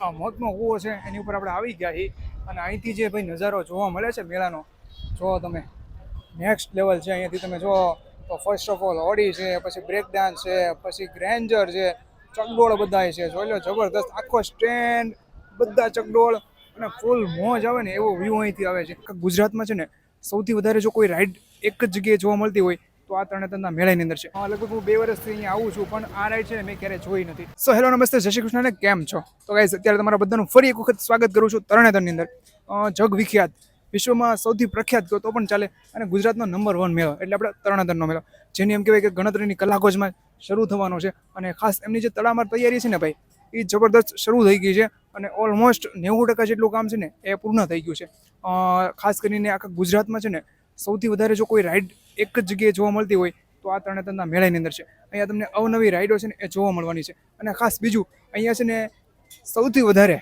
આ મોતનો કૂવો છે, એની ઉપર આપણે આવી ગયા છીએ. અને અહીંથી જે ભાઈ નજારો જોવા મળે છે મેળાનો, જો તમે નેક્સ્ટ લેવલ છે, અહીંયાથી તમે જો, તો ફર્સ્ટ ઓફ ઓલ હોડી છે, પછી બ્રેક ડાન્સ છે, પછી ગ્રેન્જર છે, ચકડોળ બધાય છે. જોઈ લો, જબરદસ્ત આખો સ્ટેન્ડ બધા ચકડોળ અને ફૂલ મોજ આવે ને એવો વ્યૂ અહીંથી આવે છે. ગુજરાતમાં છે ને, સૌથી વધારે જો કોઈ રાઈડ એક જ જગ્યાએ જોવા મળતી હોય તો આ તરણેતરના મેળાની અંદર છે. લગભગ હું બે વર્ષથી અહીંયા આવું છું, પણ આ રાઈડ છે મેં ક્યારેય જોઈ નથી. સો હેલો નમસ્તે, જય શ્રી કૃષ્ણને કેમ છો? તો ગાઈઝ અત્યારે તમારા બધાનું ફરી એક વખત સ્વાગત કરું છું તરણેતરની અંદર. જગ વિખ્યાત, વિશ્વમાં સૌથી પ્રખ્યાત કહો તો પણ ચાલે, અને ગુજરાતનો નંબર વન મેળો, એટલે આપણે તરણેતરનો મેળો. જેની એમ કહેવાય કે ગણતરીની કલાકો જમાં શરૂ થવાનો છે, અને ખાસ એમની જે તડામાર તૈયારી છે ને ભાઈ એ જબરદસ્ત શરૂ થઈ ગઈ છે, અને ઓલમોસ્ટ નેવું ટકા જેટલું કામ છે ને એ પૂર્ણ થઈ ગયું છે. ખાસ કરીને આખા ગુજરાતમાં છે ને, સૌથી વધારે જો કોઈ રાઈડ એક જ જગ્યાએ જોવા મળતી હોય તો આ તરણેતરના મેળાની અંદર છે. અહીંયા તમને અવનવી રાઈડો છે ને એ જોવા મળવાની છે. અને ખાસ બીજું, અહીંયા છે ને સૌથી વધારે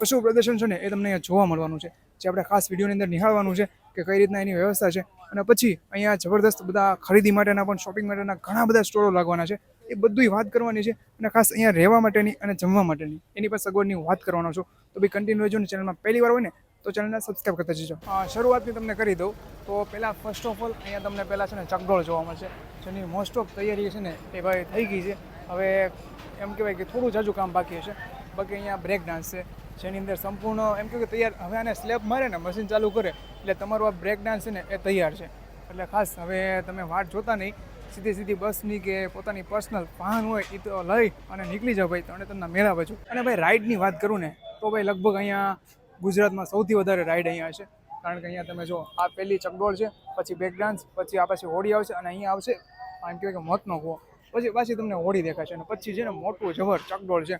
પશુ પ્રદર્શન છે ને એ તમને અહીંયા જોવા મળવાનું છે. જે આપણે ખાસ વિડીયોની અંદર નિહાળવાનું છે કે કઈ રીતના એની વ્યવસ્થા છે. અને પછી અહીંયા જબરદસ્ત બધા ખરીદી માટેના પણ શોપિંગ માટેના ઘણા બધા સ્ટોરો લાગવાના છે. એ બધું વાત કરવાની છે અને ખાસ અહીંયા રહેવા માટેની અને જમવા માટેની. એની પર સગવડની વાત કરવાનો છું. તો બી કન્ટિન્યુ રહેજો ચેનલમાં પહેલી વાર હોય ને તો ચેનલને સબસ્ક્રાઈબ કરતા જજો. શરૂઆતની તમને કરી દઉં. તો પહેલાં ફર્સ્ટ ઓફ ઓલ અહીંયા તમને પહેલાં છે ને ચકડોળ જોવા મળશે. જેની મોસ્ટ ઓફ તૈયારી છે ને એ ભાઈ થઈ ગઈ છે. હવે એમ કહેવાય કે થોડું જાજુ કામ બાકી હશે. બાકી અહીંયા બ્રેક ડાન્સ છે. જેની અંદર સંપૂર્ણ એમ કહેવાય કે તૈયાર, હવે આને સ્લેબ મારે ને મશીન ચાલુ કરે, એટલે તમારું આ બ્રેક ડાન્સ છે ને એ તૈયાર છે. એટલે ખાસ હવે તમે વાટ જોતા નહીં. સીધી સીધી બસની કે પોતાની પર્સનલ વાહન હોય એ તો લઈ અને નીકળી જાઓ ભાઈ તમને તમને મેળા બાજુ. અને ભાઈ રાઈડની વાત કરું ને, તો ભાઈ લગભગ અહીંયા ગુજરાતમાં સૌથી વધારે રાઈડ અહીંયા છે. કારણ કે અહીંયા તમે જો, આ પહેલી ચકડોળ છે, પછી બેક ડાન્સ પછી આ પાછી હોડી આવશે અને અહીંયા આવશે. આમ કહેવાય કે મોતનો કૂવો. પછી પાછી તમને હોડી દેખાશે અને પછી છે ને મોટું જબર ચકડોળ છે.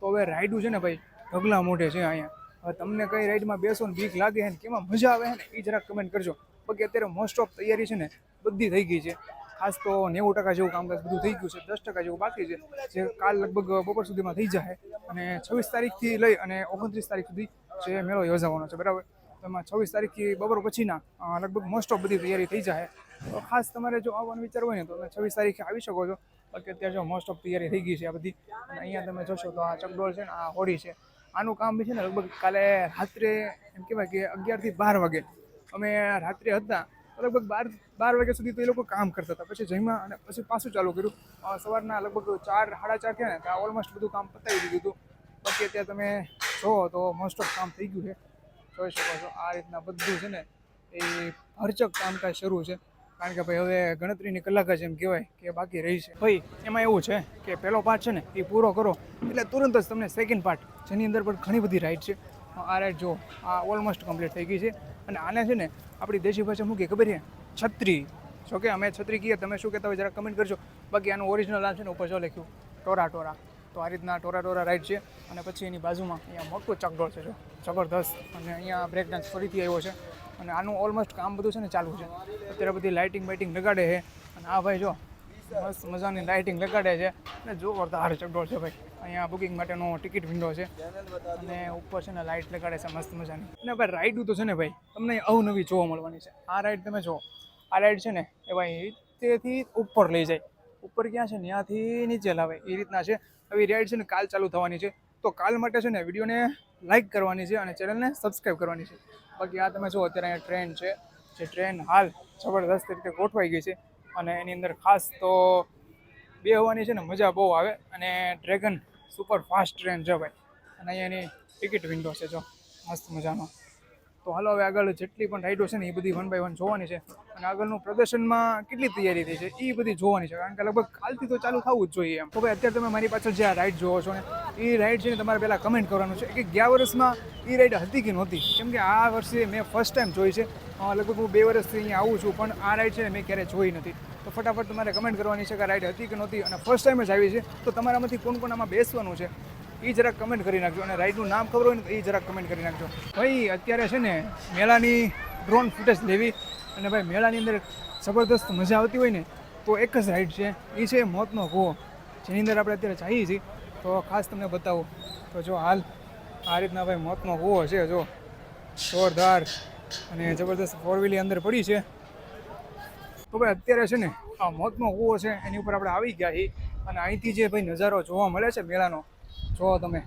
તો હવે રાઈડું છે ને ભાઈ, ઢગલા મોઢે છે અહીંયા. હવે તમને કઈ રાઈડમાં બેસો ને બીક લાગે ને કેમાં મજા આવે ને એ જરાક કમેન્ટ કરજો. બાકી અત્યારે મોસ્ટ ઓફ તૈયારી છે ને બધી થઈ ગઈ છે. ખાસ તો નેવું ટકા જેવું કામકાજ બધું થઈ ગયું છે, દસ ટકા જેવું બાકી છે. જે કાલ લગભગ બપોર સુધીમાં થઈ જાય અને છવ્વીસ તારીખથી લઈ અને ઓગણત્રીસ તારીખ સુધી જે મેળો યોજાવાનો છે. બરાબર? એમાં છવ્વીસ તારીખથી બપોર પછીના લગભગ મોસ્ટ ઓફ બધી તૈયારી થઈ જાય. તો ખાસ તમારે જો આવવાનો વિચાર હોય ને, તો તમે છવ્વીસ તારીખે આવી શકો છો. બાકી અત્યારે જો મોસ્ટ ઓફ તૈયારી થઈ ગઈ છે આ બધી, અને અહીંયા તમે જોશો તો આ ચકડોળ છે ને, આ હોડી છે. આનું કામ બી છે ને, લગભગ કાલે રાત્રે એમ કહેવાય કે અગિયારથી બાર વાગે અમે રાત્રે હતા. લગભગ બાર બાર વાગ્યા સુધી તો એ લોકો કામ કરતા હતા. પછી જમ્યા અને પછી પાછું ચાલુ કર્યું. સવારના લગભગ ચાર, સાડા ચાર થયા ને ત્યાં ઓલમોસ્ટ બધું કામ પતાવી દીધું હતું. બાકી અત્યારે તમે જુઓ તો મોસ્ટ ઓફ કામ થઈ ગયું છે. જોઈ શકો છો, આ રીતના બધું છે ને એ ભરચક કામકાજ શરૂ છે. કારણ કે ભાઈ હવે ગણતરીની કલાક જ એમ કહેવાય કે બાકી રહી છે. ભાઈ, એમાં એવું છે કે પહેલો પાર્ટ છે ને એ પૂરો કરો, એટલે તુરંત જ તમને સેકન્ડ પાર્ટ જેની અંદર પણ ઘણી બધી રાઈડ છે. આ રાઈડ જો આ ઓલમોસ્ટ કમ્પ્લીટ થઈ ગઈ છે. અને આને છે ને આપણી દેશી ભાષા મૂકી, ખબર છે? છત્રી. જો કે અમે છત્રી કહીએ, તમે શું કહેતા હોય જરા કમેન્ટ કરજો. બાકી આનું ઓરિજિનલ નામ છે ને ઉપર જો લખ્યું, ટોરા ટોરા. તો આ રીતના ટોરા ટોરા રાઈડ છે. અને પછી એની બાજુમાં અહીંયા મોટું ચકડોળ છે જો. જબરદસ્ત. અને અહીંયા બ્રેક ડાન્સ ફરીથી આવ્યો છે. અને આનું ઓલમોસ્ટ કામ બધું છે ને ચાલુ છે. અત્યારે બધી લાઇટિંગ બાઇટિંગ લગાડે છે. અને આ ભાઈ જો મસ્ત મજાની લાઇટિંગ લગાડે છે. અને જોરદાર ચકડોળ છે ભાઈ. અહીંયા બુકિંગ માટેનો ટિકિટ વિન્ડો છે. અને ઉપર છે ને લાઇટ લગાડે છે મસ્ત મજાની. અને ભાઈ રાઈડું તો છે ને ભાઈ તમને અવનવી જોવા મળવાની છે. આ રાઈડ તમે જો આ રાઈડ છે ને એ ભાઈ તેથી ઉપર લઈ જાય. ઉપર ક્યાં છે ત્યાંથી નીચે લાવે. એ રીતના છે. આવી રાઈડ છે ને કાલ ચાલુ થવાની છે. તો કાલ માટે છે ને વિડીયોને લાઈક કરવાની છે અને ચેનલને સબસ્ક્રાઈબ કરવાની છે. બાકી આ તમે જો અત્યારે અહીંયા ટ્રેન છે. જે ટ્રેન હાલ જબરદસ્ત રીતે ગોઠવાઈ ગઈ છે. અને એની અંદર ખાસ તો બે હોવાની છે ને મજા બહુ આવે. અને ડ્રેગન સુપર ફાસ્ટ ટ્રેન છે ભાઈ. અને અહીંયા એની ટિકિટ વિન્ડો છે જો. મસ્ત મજાનો. તો હાલો, હવે આગળ જેટલી પણ રાઈડો છે ને એ બધી વન બાય વન જોવાની છે. અને આગળનું પ્રદર્શનમાં કેટલી તૈયારી થઈ છે એ બધી જોવાની છે. કારણ કે લગભગ કાલથી તો ચાલુ થવું જ જોઈએ એમ. તો ભાઈ અત્યારે તમે મારી પાછળ જે આ રાઈડ જોવો છો ને, એ રાઈડ છે ને તમારે પહેલાં કમેન્ટ કરવાનું છે કે ગયા વર્ષમાં એ રાઈડ હતી કે નહોતી? કેમ કે આ વર્ષે મેં ફર્સ્ટ ટાઈમ જોઈ છે. લગભગ હું બે વર્ષથી અહીંયા આવું છું, પણ આ રાઈડ છે ને મેં ક્યારેય જોઈ નથી. તો ફટાફટ તમારે કમેન્ટ કરવાની છે કે આ રાઈડ હતી કે નહોતી? અને ફર્સ્ટ ટાઈમ જ આવી છે, તો તમારામાંથી કોણ કોણ આમાં બેસવાનું છે, એ જરાક કમેન્ટ કરી નાખજો. અને રાઈડનું નામ ખબર હોય ને એ જરાક કમેન્ટ કરી નાખજો. ભાઈ, અત્યારે છે ને મેળાની ડ્રોન ફૂટેજ લેવી. અને ભાઈ, મેળાની અંદર જબરદસ્ત મજા આવતી હોય ને, તો એક જ રાઈડ છે. એ છે મોતનો કૂવો. જેની અંદર આપણે અત્યારે જઈએ છીએ. તો ખાસ તમને બતાવું. તો જો હાલ, આ રીતના ભાઈ મોતનો કૂવો છે, જો. જોરદાર અને જબરદસ્ત ફોર વ્હીલી અંદર પડી છે. તો ભાઈ, અત્યારે છે ને, આ મોતનો કૂવો છે. એની ઉપર આપણે આવી ગયા છીએ. અને અહીંથી જે ભાઈ નજારો જોવા મળે છે મેળાનો, જો તમે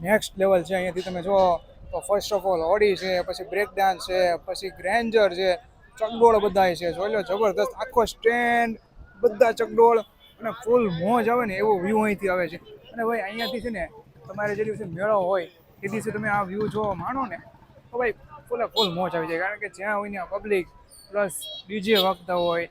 નેક્સ્ટ લેવલ છે, અહીંયાથી તમે જો તો ફર્સ્ટ ઓફ ઓલ ઓડી છે, પછી બ્રેક ડાન્સ છે, પછી ગ્રેન્જર છે, ચકડોળ બધા છે. જોઈ લો, જબરદસ્ત આખો સ્ટેન્ડ બધા ચકડોળ અને ફૂલ મોજ આવે ને એવો વ્યૂ અહીંથી આવે છે. અને ભાઈ, અહીંયાથી છે ને તમારે જે દિવસે મેળો હોય, એ દિવસે તમે આ વ્યૂ જો માણો ને, તો ભાઈ ફૂલે ફૂલ મોજ આવી જાય. કારણ કે જ્યાં હોય ત્યાં પબ્લિક પ્લસ ડીજે વાગતા હોય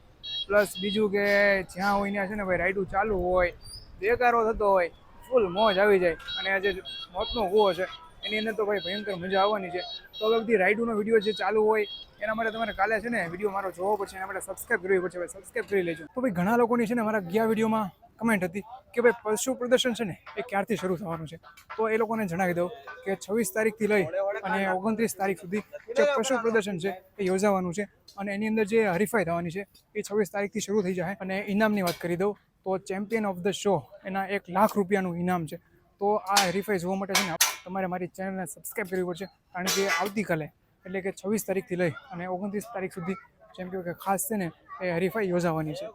પ્લસ બીજું કે જ્યાં હોય ત્યાં છે ને ભાઈ રાઈડું ચાલુ હોય, બેકારો થતો હોય ફૂલ મોજ આવી જાય. અને આ જે મોતનો કૂવો છે. એની અંદર તો ભાઈ ભયંકર મજા આવવાની છે. તો હવે બધી રાઇડુનો વીડિયો જે ચાલુ હોય, એના માટે તમારે કાલે છે ને વીડિયો મારો જોવો પડશે, એના માટે સબસ્ક્રાઈબ કરવી પડશે ભાઈ સબસ્ક્રાઈબ કરી લેજો. તો ભાઈ ઘણા લોકોની છે ને મારા ગયા વિડીયોમાં કમેન્ટ હતી કે ભાઈ પશુ પ્રદર્શન છે ને, એ ક્યારથી શરૂ થવાનું છે? તો એ લોકોને જણાવી દઉં કે છવ્વીસ તારીખથી લઈ અને ઓગણત્રીસ તારીખ સુધી જે પશુ પ્રદર્શન છે, એ યોજાવાનું છે. અને એની અંદર જે હરીફાઈ થવાની છે, એ છવ્વીસ તારીખથી શરૂ થઈ જાય. અને ઇનામની વાત કરી દઉં, તો ચેમ્પિયન ઓફ ધ શો એના એક લાખ રૂપિયાનું ઇનામ છે. તો આ હરીફાઈ જોવા માટે છે ને તમારે મારી ચેનલને સબસ્ક્રાઈબ કરવી પડશે. કારણ કે આવતીકાલે, એટલે કે છવ્વીસ તારીખથી લઈ અને ઓગણત્રીસ તારીખ સુધી, જેમ કે ખાસ છે ને, એ હરીફાઈ યોજાવાની છે.